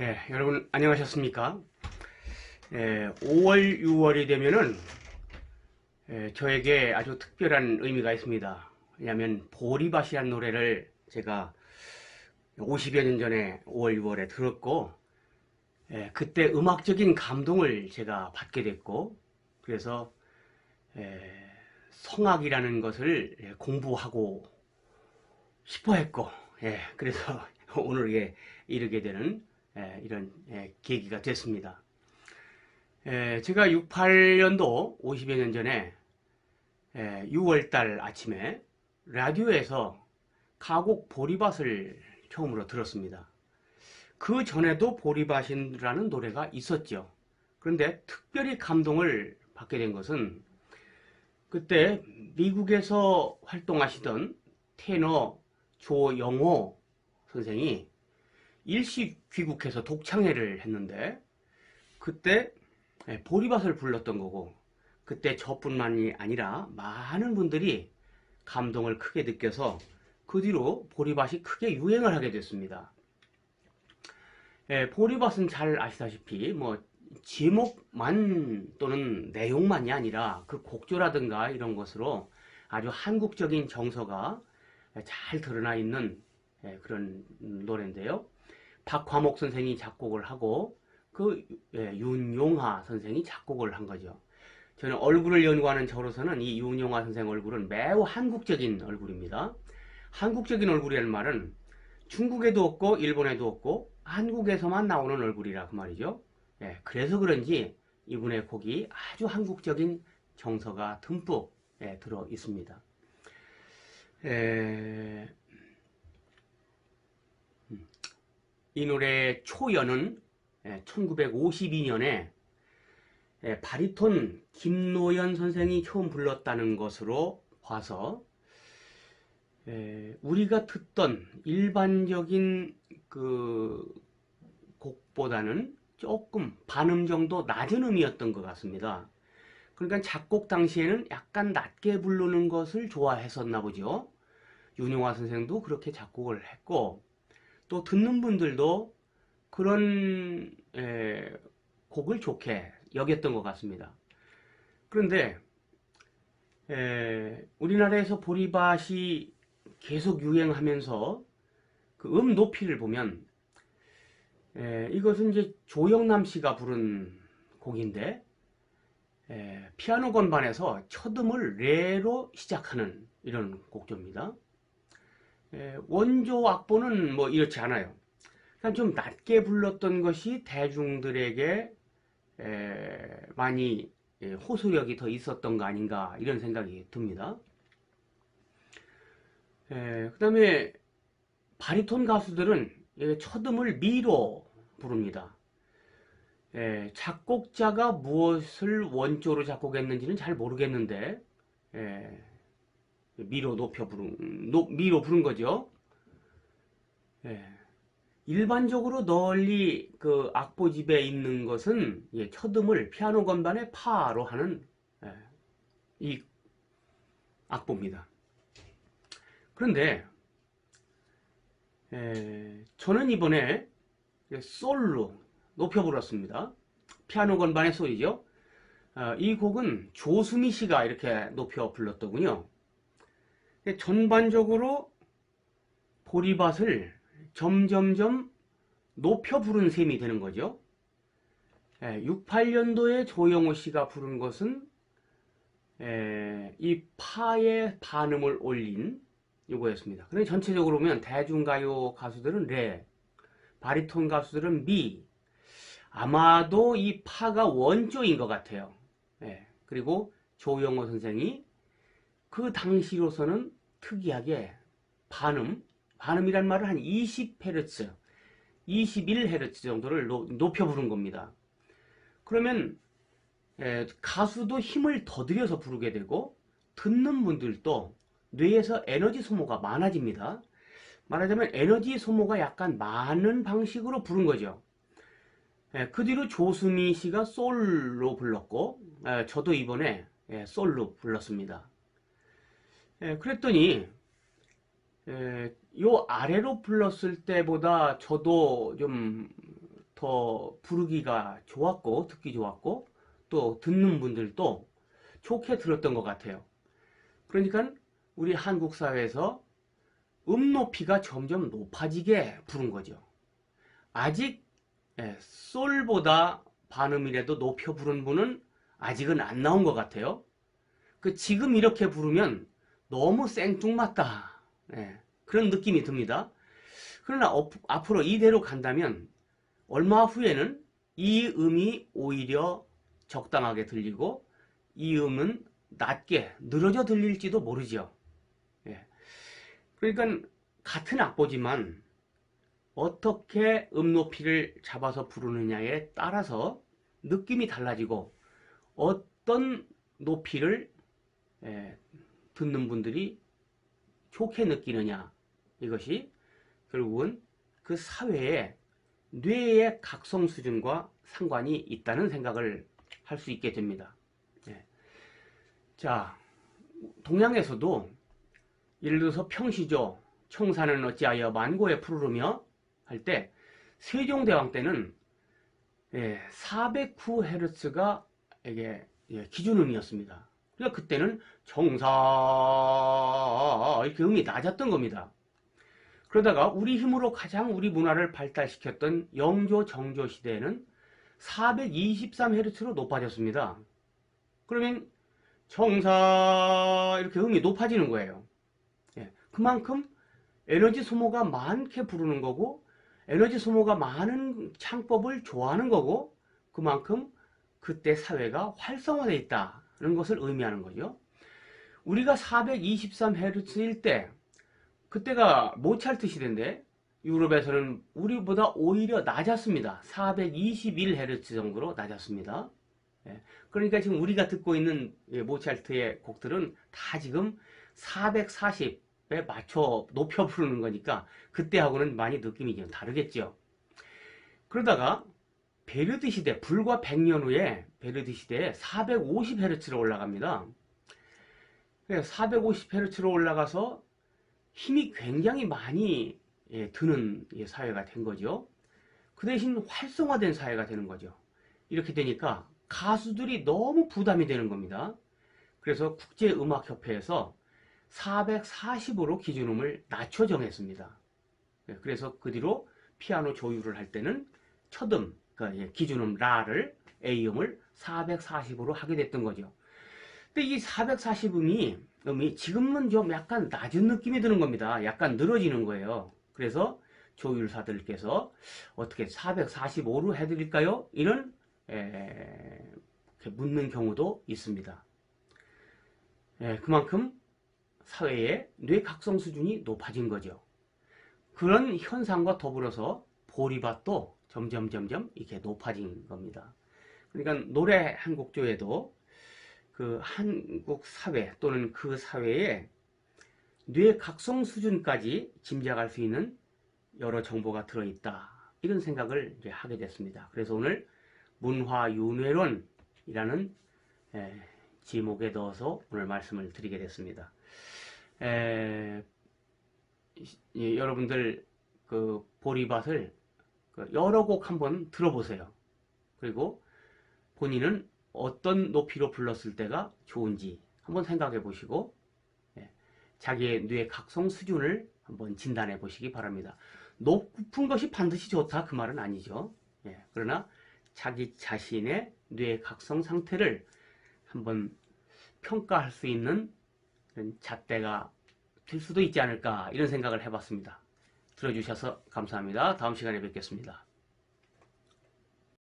예, 여러분 안녕하셨습니까? 예, 5월, 6월이 되면은 예, 저에게 아주 특별한 의미가 있습니다. 왜냐하면 보리밭이라는 노래를 제가 50여 년 전에 5월, 6월에 들었고 예, 그때 음악적인 감동을 제가 받게 됐고 그래서 예, 성악이라는 것을 예, 공부하고 싶어 했고 예, 그래서 오늘 에 이르게 되는 예, 이런 예, 계기가 됐습니다. 예, 제가 68년도 50여 년 전에 6월달 아침에 라디오에서 가곡 보리밭을 처음으로 들었습니다. 그 전에도 보리밭이라는 노래가 있었죠. 그런데 특별히 감동을 받게 된 것은 그때 미국에서 활동하시던 테너 조영호 선생이 일시 귀국해서 독창회를 했는데 그때 예, 보리밭을 불렀던 거고 그때 저뿐만이 아니라 많은 분들이 감동을 크게 느껴서 그 뒤로 보리밭이 크게 유행을 하게 됐습니다. 예, 보리밭은 잘 아시다시피 뭐 제목만 또는 내용만이 아니라 그 곡조라든가 이런 것으로 아주 한국적인 정서가 잘 드러나 있는 예, 그런 노래인데요. 박화목 선생이 작곡을 하고 그 예, 윤용하 선생이 작곡을 한 거죠. 저는 얼굴을 연구하는 저로서는 이 윤용하 선생 얼굴은 매우 한국적인 얼굴입니다. 한국적인 얼굴이라는 말은 중국에도 없고 일본에도 없고 한국에서만 나오는 얼굴이라 그 말이죠. 예, 그래서 그런지 이분의 곡이 아주 한국적인 정서가 듬뿍 예, 들어 있습니다. 에... 이 노래의 초연은 1952년에 바리톤 김노연 선생이 처음 불렀다는 것으로 봐서 우리가 듣던 일반적인 그 곡보다는 조금 반음 정도 낮은 음이었던 것 같습니다. 그러니까 작곡 당시에는 약간 낮게 부르는 것을 좋아했었나 보죠. 윤용화 선생도 그렇게 작곡을 했고 또 듣는 분들도 그런 에, 곡을 좋게 여겼던 것 같습니다. 그런데 에, 우리나라에서 보리밭이 계속 유행하면서 그 음 높이를 보면 에, 이것은 이제 조영남 씨가 부른 곡인데 에, 피아노 건반에서 첫 음을 레로 시작하는 이런 곡조입니다. 에, 원조 악보는 뭐 이렇지 않아요. 좀 낮게 불렀던 것이 대중들에게 에, 많이 호소력이 더 있었던 거 아닌가 이런 생각이 듭니다. 그 다음에 바리톤 가수들은 첫음을 미로 부릅니다. 에, 작곡자가 무엇을 원조로 작곡했는지는 잘 모르겠는데 에, 미로 높여 부른 노, 미로 부른 거죠. 예. 일반적으로 널리 그 악보집에 있는 것은 예, 첫음을 피아노 건반의 파로 하는 예, 이 악보입니다. 그런데 예, 저는 이번에 솔로 높여 불었습니다. 피아노 건반의 소리죠. 어, 이 곡은 조수미 씨가 이렇게 높여 불렀더군요. 전반적으로 보리밭을 점점점 높여 부른 셈이 되는 거죠. 68년도에 조영호 씨가 부른 것은 이 파의 반음을 올린 이거였습니다. 근데 전체적으로 보면 대중가요 가수들은 레, 바리톤 가수들은 미, 아마도 이 파가 원조인 것 같아요. 그리고 조영호 선생이 그 당시로서는 특이하게 반음, 반음이란 말을 한 20Hz, 21Hz 정도를 높여 부른 겁니다. 그러면 에, 가수도 힘을 더 들여서 부르게 되고 듣는 분들도 뇌에서 에너지 소모가 많아집니다. 말하자면 에너지 소모가 약간 많은 방식으로 부른 거죠. 에, 그 뒤로 조수미 씨가 솔로 불렀고 에, 저도 이번에 솔로 불렀습니다. 예, 그랬더니 예, 요 아래로 불렀을 때보다 저도 좀 더 부르기가 좋았고 듣기 좋았고 또 듣는 분들도 좋게 들었던 것 같아요. 그러니까 우리 한국 사회에서 음 높이가 점점 높아지게 부른 거죠. 아직 예, 솔보다 반음이라도 높여 부른 분은 아직은 안 나온 것 같아요. 그 지금 이렇게 부르면 너무 생뚱맞다. 예, 그런 느낌이 듭니다. 그러나 어, 앞으로 이대로 간다면 얼마 후에는 이 음이 오히려 적당하게 들리고 이 음은 낮게 늘어져 들릴지도 모르죠. 예. 그러니까 같은 악보지만 어떻게 음 높이를 잡아서 부르느냐에 따라서 느낌이 달라지고 어떤 높이를 예, 듣는 분들이 좋게 느끼느냐 이것이 결국은 그 사회의 뇌의 각성 수준과 상관이 있다는 생각을 할 수 있게 됩니다. 예. 자, 동양에서도 예를 들어서 평시조, 청산은 어찌하여 만고에 푸르르며 할 때 세종대왕 때는 예, 409Hz가 이게 예, 기준음이었습니다. 그러니까 그때는 정사 이렇게 음이 낮았던 겁니다. 그러다가 우리 힘으로 가장 우리 문화를 발달시켰던 영조 정조 시대에는 423Hz로 높아졌습니다. 그러면 정사 이렇게 음이 높아지는 거예요. 예, 그만큼 에너지 소모가 많게 부르는 거고 에너지 소모가 많은 창법을 좋아하는 거고 그만큼 그때 사회가 활성화되어 있다 는 것을 의미하는 거죠. 우리가 423Hz일 때 그때가 모차르트 시대인데 유럽에서는 우리보다 오히려 낮았습니다. 421Hz 정도로 낮았습니다. 예, 그러니까 지금 우리가 듣고 있는 예, 모차르트의 곡들은 다 지금 440에 맞춰 높여 부르는 거니까 그때하고는 많이 느낌이 좀 다르겠죠. 그러다가 베르디 시대, 불과 100년 후에 베르디 시대에 450Hz로 올라갑니다. 450Hz로 올라가서 힘이 굉장히 많이 예, 드는 예, 사회가 된 거죠. 그 대신 활성화된 사회가 되는 거죠. 이렇게 되니까 가수들이 너무 부담이 되는 겁니다. 그래서 국제음악협회에서 440으로 기준음을 낮춰 정했습니다. 예, 그래서 그 뒤로 피아노 조율을 할 때는 첫음, 그러니까 기준음 라를 A음을 440으로 하게 됐던 거죠. 근데 이 440음이 음이 지금은 좀 약간 낮은 느낌이 드는 겁니다. 약간 늘어지는 거예요. 그래서 조율사들께서 어떻게 445로 해드릴까요? 이런 에, 묻는 경우도 있습니다. 에, 그만큼 사회의 뇌각성 수준이 높아진 거죠. 그런 현상과 더불어서 보리밭도 점점 점점 이렇게 높아진 겁니다. 그러니까 노래 한 곡 조에도 그 한국 사회 또는 그 사회의 뇌 각성 수준까지 짐작할 수 있는 여러 정보가 들어있다. 이런 생각을 이제 하게 됐습니다. 그래서 오늘 문화윤회론이라는 에, 지목에 넣어서 오늘 말씀을 드리게 됐습니다. 에, 예, 여러분들 그 보리밭을 그 여러 곡 한번 들어보세요. 그리고 본인은 어떤 높이로 불렀을 때가 좋은지 한번 생각해 보시고 예, 자기의 뇌 각성 수준을 한번 진단해 보시기 바랍니다. 높은 것이 반드시 좋다 그 말은 아니죠. 예, 그러나 자기 자신의 뇌 각성 상태를 한번 평가할 수 있는 잣대가 될 수도 있지 않을까 이런 생각을 해봤습니다. 들어주셔서 감사합니다. 다음 시간에 뵙겠습니다.